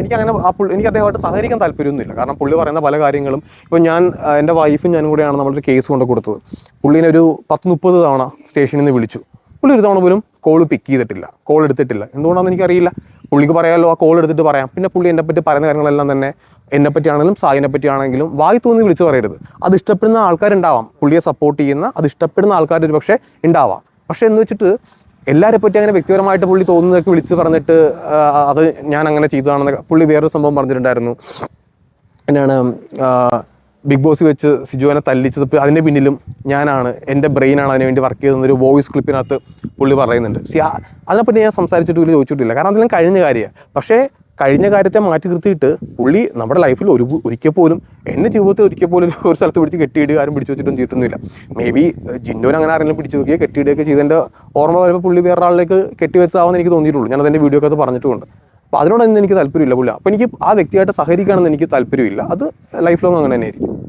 എനിക്ക് അങ്ങനെ ആ പുള്ളി എനിക്ക് അദ്ദേഹമായിട്ട് സഹകരിക്കാൻ താല്പര്യമൊന്നുമില്ല. കാരണം പുള്ളി പറയുന്ന പല കാര്യങ്ങളും ഇപ്പോൾ ഞാൻ എന്റെ വൈഫും ഞാനും കൂടെയാണ് നമ്മളൊരു കേസ് കൊണ്ട് കൊടുത്തത്. പുള്ളീനെ ഒരു പത്ത് മുപ്പത് തവണ സ്റ്റേഷനിൽ നിന്ന് വിളിച്ചു. പുള്ളി ഒരു തവണ പോലും കോൾ പിക്ക് ചെയ്തിട്ടില്ല കോൾ എടുത്തിട്ടില്ല. എന്തുകൊണ്ടാണെന്ന് എനിക്കറിയില്ല. പുള്ളിക്ക് പറയാമല്ലോ ആ കോൾ എടുത്തിട്ട് പറയാം. പിന്നെ പുള്ളി എന്നെ പറ്റി പറയുന്ന കാര്യങ്ങളെല്ലാം തന്നെ എന്നെ പറ്റിയാണെങ്കിലും സായിനെ പറ്റിയാണെങ്കിലും വായി തോന്നി വിളിച്ചു പറയരുത്. അത് ഇഷ്ടപ്പെടുന്ന ആൾക്കാരുണ്ടാവാം. പുള്ളിയെ സപ്പോർട്ട് ചെയ്യുന്ന അത് ഇഷ്ടപ്പെടുന്ന ആൾക്കാർ ഒരു പക്ഷേ ഉണ്ടാവാം. പക്ഷേ എന്ന് വെച്ചിട്ട് എല്ലാവരെ പറ്റി അങ്ങനെ വ്യക്തിപരമായിട്ട് പുള്ളി തോന്നുന്നതൊക്കെ വിളിച്ച് പറഞ്ഞിട്ട് അത് ഞാൻ അങ്ങനെ ചെയ്തതാണെന്നൊക്കെ പുള്ളി വേറൊരു സംഭവം പറഞ്ഞിട്ടുണ്ടായിരുന്നു. എന്നാണ് ബിഗ് ബോസ് വെച്ച് സിജുവിനെ തല്ലിച്ചത് അതിന്റെ പിന്നിലും ഞാനാണ്. എന്റെ ബ്രെയിനാണ് അതിന് വേണ്ടി വർക്ക് ചെയ്തെന്നൊരു വോയിസ് ക്ലിപ്പിനകത്ത് പുള്ളി പറയുന്നുണ്ട്. സി അതിനെപ്പറ്റി ഞാൻ സംസാരിച്ചിട്ട് പുള്ളി ചോദിച്ചിട്ടില്ല. കാരണം അതെല്ലാം കഴിഞ്ഞ കാര്യമാണ്. പക്ഷേ കഴിഞ്ഞ കാര്യത്തെ മാറ്റി നിർത്തിയിട്ട് പുള്ളി നമ്മുടെ ലൈഫിൽ ഒരു ഒരിക്കൽ പോലും എന്റെ ജീവിതത്തിൽ ഒരിക്കൽ പോലും ഒരു സ്ഥലത്ത് പിടിച്ച് കെട്ടിയിടുക ആരും പിടിച്ചു വെച്ചിട്ടൊന്നും ചെയ്തിട്ടൊന്നുമില്ല. മേ ബി ജിൻഡോൻ അങ്ങനെ ആരെങ്കിലും പിടിച്ചു നോക്കിയോ കെട്ടിയിടുകയൊക്കെ ചെയ്തതിന്റെ ഓർമ്മ വരുമ്പോൾ പുള്ളി വേറെ ആളിലേക്ക് കെട്ടി വെച്ചതാണെന്ന് എനിക്ക് തോന്നിയിട്ടുള്ളൂ. ഞാൻ അതിന്റെ വീഡിയോ ഒക്കെ പറഞ്ഞിട്ടുണ്ട് അപ്പോൾ അതിനോടൊന്നും എനിക്ക് താല്പര്യമില്ല പുള്ളി. അപ്പോൾ എനിക്ക് ആ വ്യക്തിയായിട്ട് സഹകരിക്കുകയാണെന്ന് എനിക്ക് താല്പര്യമില്ല. അത് ലൈഫ് ലോങ് അങ്ങനെ തന്നെ ആയിരിക്കും